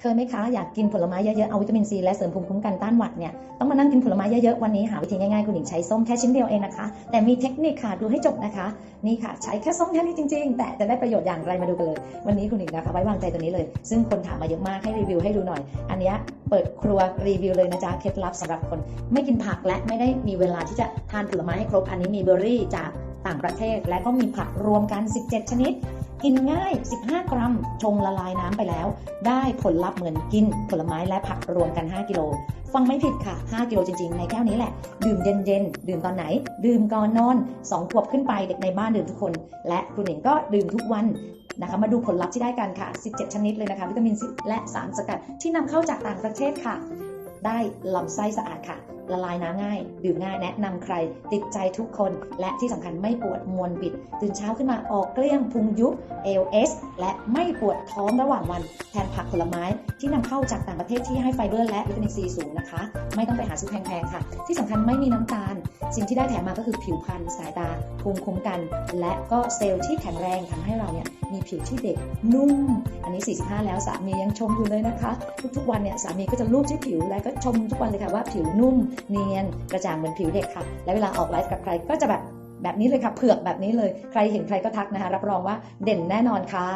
เคยไหมคะอยากกินผลไม้เยอะๆ เอาวิตามินซีและเสริมภูมิคุ้มกันต้านหวัดเนี่ยต้องมานั่งกินผลไม้เยอะๆ วันนี้หาวิธีง่ายๆ คุณหญิงใช้ส้มแค่ชิ้นเดียวเองนะคะ แต่มีเทคนิคค่ะดูให้จบนะคะ นี่ค่ะใช้แค่ส้มแค่นี้จริงๆ แต่จะได้ประโยชน์อย่างไรมาดูกันเลย วันนี้คุณหญิงนะคะไว้วางใจตัวนี้เลย ซึ่งคนถามมาเยอะมากให้รีวิวให้ดูหน่อย อันนี้เปิดครัวรีวิวเลยนะจ๊ะเคล็ดลับสำหรับคน ไม่กินผักและไม่ได้มีเวลาที่จะทานผลไม้ให้ครบอันนี้มีเบอร์รี่จากต่างประเทศและก็มีผักรวมกัน 17 ชนิด กินง่าย 15 กรัม ชงละลายน้ำไปแล้ว ได้ผลลัพธ์เหมือนกินผลไม้และผักรวมกัน 5 กิโล ฟังไม่ผิดค่ะ 5 กิโลจริง ๆ ในแก้วนี้แหละ ดื่มเย็นๆ ดื่มตอนไหน ดื่มก่อนนอน 2 ขวบขึ้นไปเด็กในบ้านดื่มทุกคน และคุณหญิงก็ดื่มทุกวันนะคะมาดูผลลัพธ์ที่ได้กันค่ะ 17 ชนิดเลยนะคะ วิตามินซีและสารสกัดที่นำเข้าจากต่างประเทศค่ะ ได้ลำไส้สะอาดค่ะ ละลายน้ำง่าย ดื่มง่ายแนะนำใคร ติดใจทุกคน และที่สำคัญไม่ปวดมวลบิด ตื่นเช้าขึ้นมาออกเกลี้ยงพุงยุบ ALS และไม่ปวดท้องระหว่างวัน แทนผักผลไม้ที่นำเข้าจากต่างประเทศที่ให้ไฟเบอร์และวิตามินซีสูงนะคะ ไม่ต้องไปหาซื้อแพงๆค่ะ ที่สำคัญไม่มีน้ำตาล สิ่งที่ได้แถมมาก็คือผิวพรรณสายตาภูมิคุ้มกัน และก็เซลล์ที่แข็งแรงทำให้เราเนี่ยมีผิวที่เด็กนุ่ม อันนี้ 45 แล้วสามียังชมอยู่เลยนะคะ ทุกๆวันเนี่ยสามีก็จะลูบที่ผิวและก็ชมทุกวันเลยค่ะว่าผิวนุ่มเนียนกระจ่างเหมือนผิวเด็กค่ะ และเวลาออกไลฟ์กับใครก็จะแบบแบบนี้เลยค่ะเผือกแบบนี้เลย ใครเห็นใครก็ทักนะคะ รับรองว่าเด่นแน่นอนค่ะ